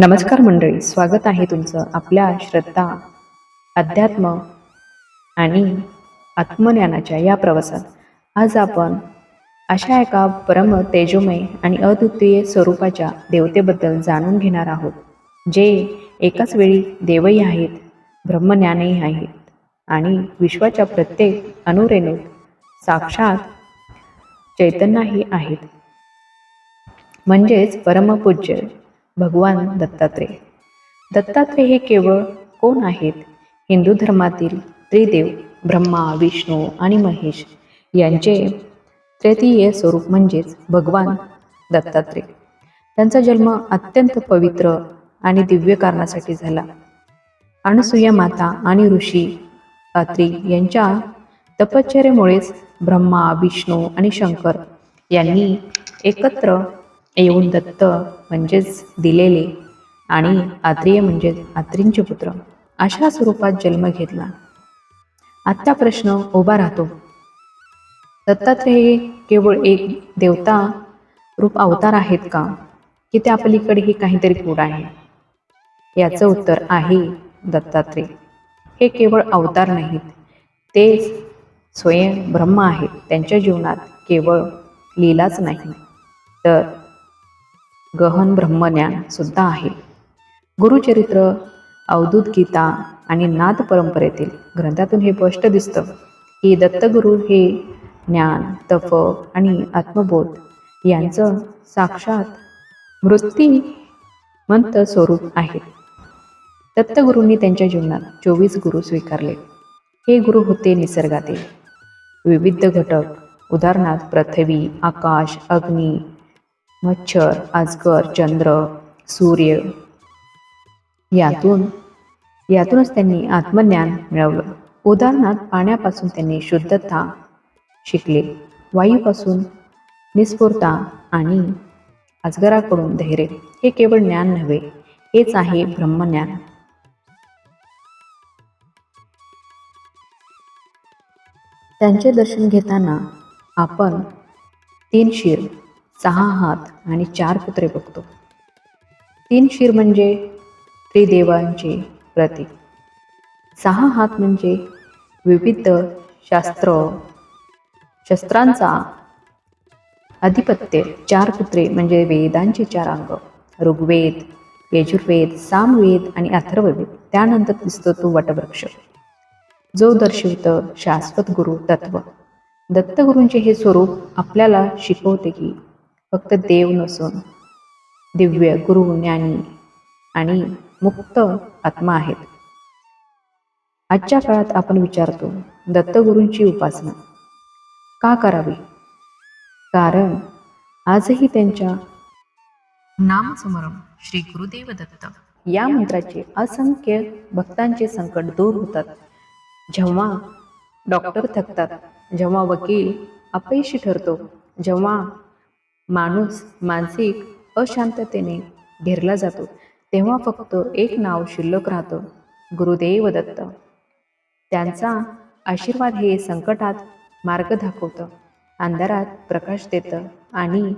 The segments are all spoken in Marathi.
नमस्कार मंडळी स्वागत आहे तुमचं आपल्या श्रद्धा अध्यात्म आणि आत्मज्ञानाच्या या प्रवासात. आज आपण अशा एका परम तेजोमय आणि अद्वितीय स्वरूपाच्या देवतेबद्दल जाणून घेणार आहोत जे एकाच वेळी देवही आहेत ब्रह्मज्ञानही आहेत आणि विश्वाच्या प्रत्येक अनुरेणूत साक्षात चैतन्यही आहेत. म्हणजेच परमपूज्य भगवान दत्तात्रेय. दत्तात्रेय हे केवळ कोण आहेत? हिंदू धर्मातील त्रिदेव ब्रह्मा विष्णू आणि महेश यांचे तृतीय स्वरूप म्हणजेच भगवान दत्तात्रेय. त्यांचा जन्म अत्यंत पवित्र आणि दिव्य कारणासाठी झाला. अनसुया माता आणि ऋषी अत्री यांच्या तपश्चर्यामुळेच ब्रह्मा विष्णू आणि शंकर यांनी एकत्र येऊन दत्त म्हणजेच दिलेले आणि आत्रेय म्हणजेच आत्रींचे पुत्र अशा स्वरूपात जन्म घेतला. आत्ता प्रश्न उभा राहतो. दत्तात्रेय हे केवळ एक देवता रूप अवतार आहेत का? की त्या पलीकडेही काहीतरी गूढ आहे? याचं उत्तर आहे दत्तात्रेय. हे केवळ अवतार नाहीत ते स्वयं ब्रह्म आहेत. त्यांच्या जीवनात केवळ लीलाच नाही. तर गहन ब्रह्मज्ञान सुद्धा आहे. गुरुचरित्र अवधूत गीता आणि नाथ परंपरेतील ग्रंथातून हे स्पष्ट दिसतं की दत्तगुरू हे ज्ञान तप आणि आत्मबोध यांचं साक्षात मृत्यूमंत स्वरूप आहे. दत्तगुरूंनी त्यांच्या जीवनात चोवीस गुरु स्वीकारले. हे गुरु होते निसर्गातील विविध घटक. उदाहरणार्थ पृथ्वी आकाश अग्नी मच्छर आजगर चंद्र सूर्य यातून यातूनच त्यांनी आत्मज्ञान मिळवलं. उदाहरणार्थ पाण्यापासून त्यांनी शुद्धता शिकले. वायूपासून निस्फूर्ता आणि अजगराकडून धैर्य. हे केवळ ज्ञान नव्हे हेच आहे ब्रह्मज्ञान. त्यांचे दर्शन घेताना आपण तीन शिर सहा हात आणि चार पुत्रे बघतो. तीन शिर म्हणजे त्रिदेवांचे प्रतीक. सहा हात म्हणजे विविध शास्त्र. शस्त्रांचा अधिपत्य चार पुत्रे म्हणजे वेदांचे चार अंग. ऋग्वेद यजुर्वेद सामवेद आणि अथर्ववेद. त्यानंतर दिसतो तो वटवृक्ष. जो दर्शवतं शाश्वत गुरु तत्व. दत्तगुरूंचे हे स्वरूप आपल्याला शिकवते की फक्त देव नसून. दिव्य गुरु ज्ञानी आणि मुक्त आत्मा आहेत. आजच्या काळात आपण विचारतो दत्तगुरूंची उपासना का करावी? कारण आजही त्यांच्या नामस्मरण श्री गुरुदेव दत्त या मंत्राचे असंख्य भक्तांचे संकट दूर होतात. जेव्हा डॉक्टर थकतात जेव्हा वकील अपयशी ठरतो जेव्हा माणूस मानसिक अशांततेने घेरला जातो. तेव्हा फक्त एक नाव शिल्लक राहतं गुरुदेव दत्त. त्यांचा आशीर्वाद हे संकटात मार्ग दाखवतं अंधारात प्रकाश देतं आणि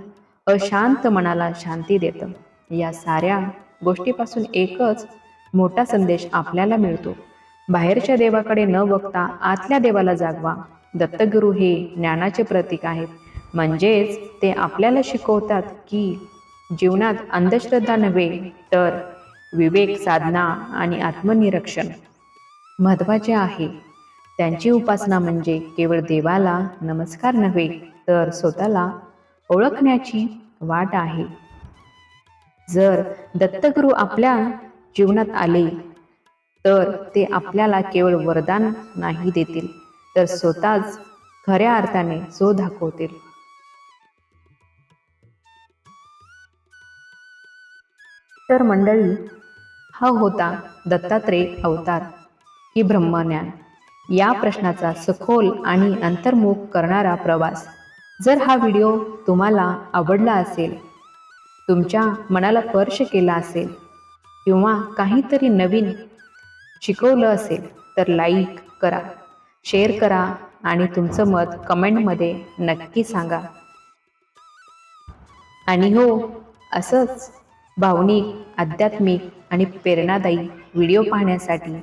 अशांत मनाला शांती देतं. या साऱ्या गोष्टीपासून एकच मोठा संदेश आपल्याला मिळतो. बाहेरच्या देवाकडे न बघता आतल्या देवाला जागवा. दत्तगुरू हे ज्ञानाचे प्रतीक आहेत. म्हणजेच ते आपल्याला शिकवतात की जीवनात अंधश्रद्धा नव्हे तर विवेक साधना आणि आत्मनिरीक्षण महत्त्वाचे आहे. त्यांची उपासना म्हणजे केवळ देवाला नमस्कार नव्हे तर स्वतःला ओळखण्याची वाट आहे. जर दत्तगुरू आपल्या जीवनात आले तर ते आपल्याला केवळ वरदान नाही देतील तर स्वतःच खऱ्या अर्थाने सो दाखवतील. तर मंडळी हा होता दत्तात्रेय अवतार. की ब्रह्मज्ञान. या प्रश्नाचा सखोल आणि अंतर्मुख करणारा प्रवास. जर हा व्हिडिओ तुम्हाला आवडला असेल तुमच्या मनाला स्पर्श केला असेल किंवा काहीतरी नवीन शिकवलं असेल तर लाईक करा शेअर करा आणि तुमचं मत कमेंटमध्ये नक्की सांगा. आणि हो असंच भावनिक आध्यात्मिक आणि प्रेरणादायी व्हिडिओ पाहण्यासाठी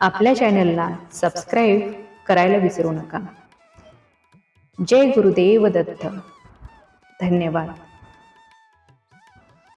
आपल्या चॅनलला सबस्क्राईब करायला विसरू नका. जय गुरुदेव दत्त. धन्यवाद.